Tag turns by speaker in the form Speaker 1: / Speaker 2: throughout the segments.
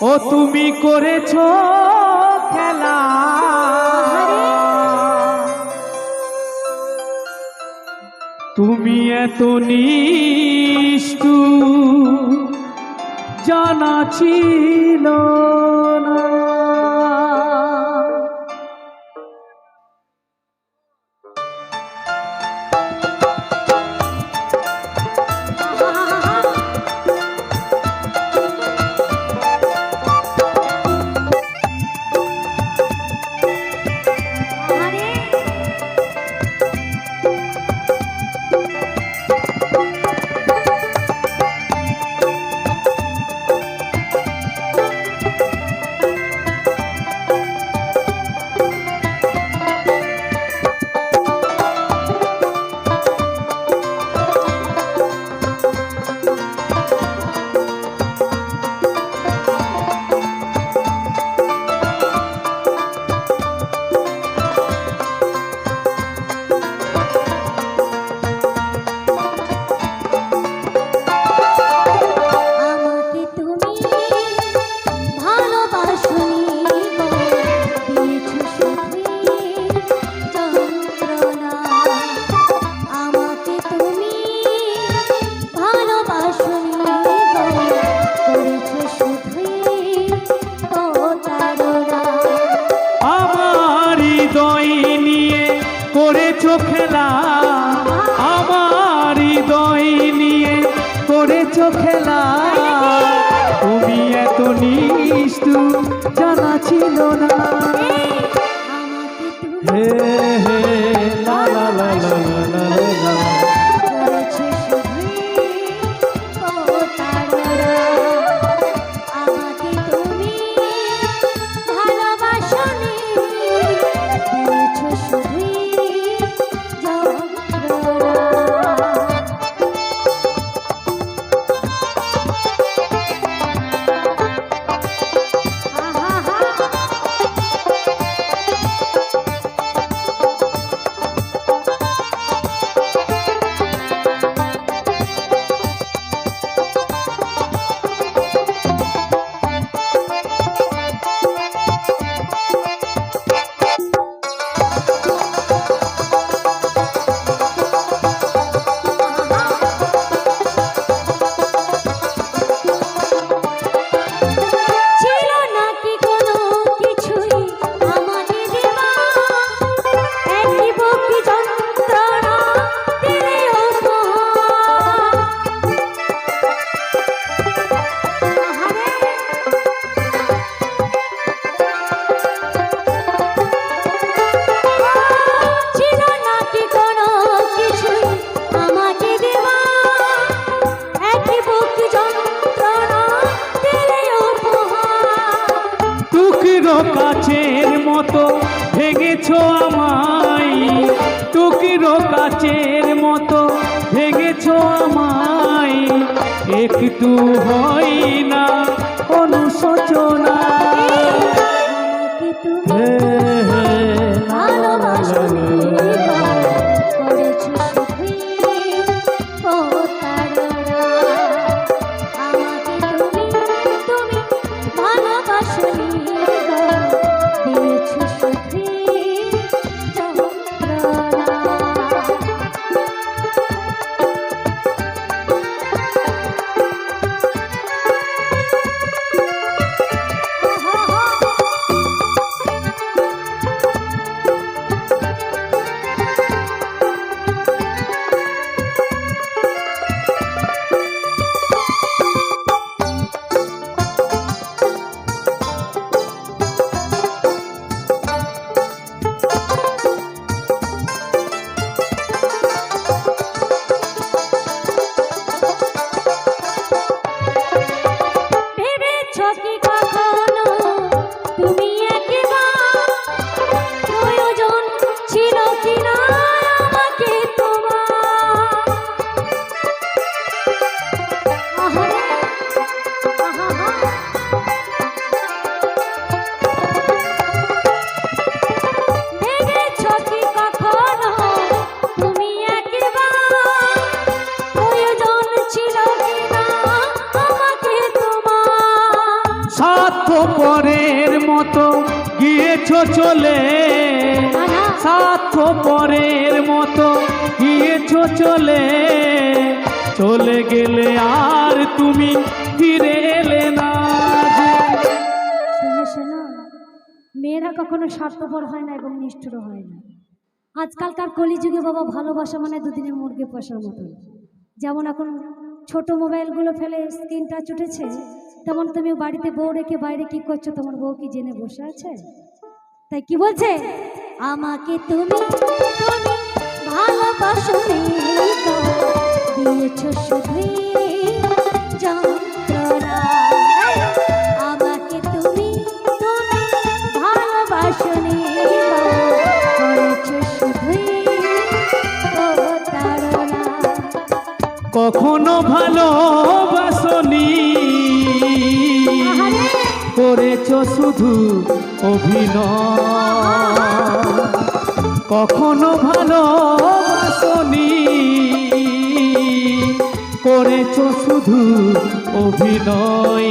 Speaker 1: ও তুমি করেছ খেলা। তুমি এত নিষ্ঠু জানা ছিল না। নিস্তু জানা ছিল না। হে টুকরো কাচের মতো ভেঙেছ আমায়। টুকরো কাচের মতো ভেঙেছ আমায়। একটু হয় না অনুশোচন।
Speaker 2: কি কথা স্বার্থ পরের মতো গিয়েছ চলে।
Speaker 1: না, না।
Speaker 2: স্বার্থ পরের মতো গিয়েছ চলে। চলে গেলে আর তুমি ফিরে এলে না
Speaker 1: মেয়েরা কখনো স্বার্থপর হয় না এবং নিষ্ঠুর হয় না। আজকালকার কলিযুগে বাবা ভালোবাসা মানে দুদিনে মুরগি পোষার মতন। যেমন এখন ছোট মোবাইলগুলো ফেলে স্ক্রিন টাচ উঠেছে তেমন তুমি বাড়িতে বউ রেখে বাইরে কি করছ? তোমার বউ কি জেনে বসে আছে? তাই কি বলছে? আমাকে তুমি ভালোবাসো দিয়েছ করেছ
Speaker 2: শুধু অভিনয়। কখনো ভালোবাসনি। করেছ শুধু অভিনয়।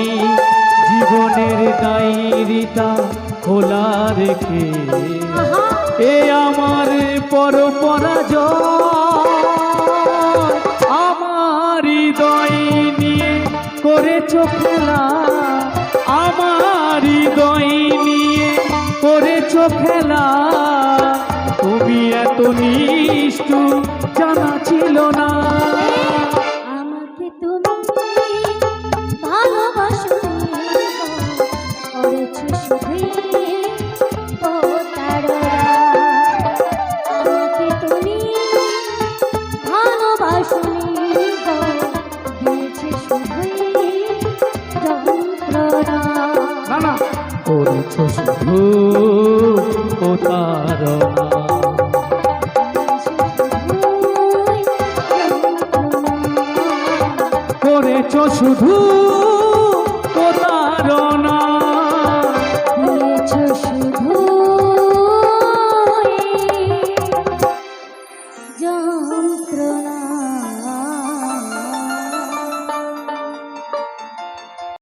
Speaker 2: জীবনের ডায়েরিটা খোলা রেখে এ আমার পর পরাজয়। আমার হৃদয় নিয়ে করেছ খেলা। খেলা। তুমি এত নিষ্ঠু জানা ছিল না।
Speaker 1: আমাকে তুমি ভালোবাসো করেছ
Speaker 2: না। করেছ শুধু প্রতারণা করেছ শুধু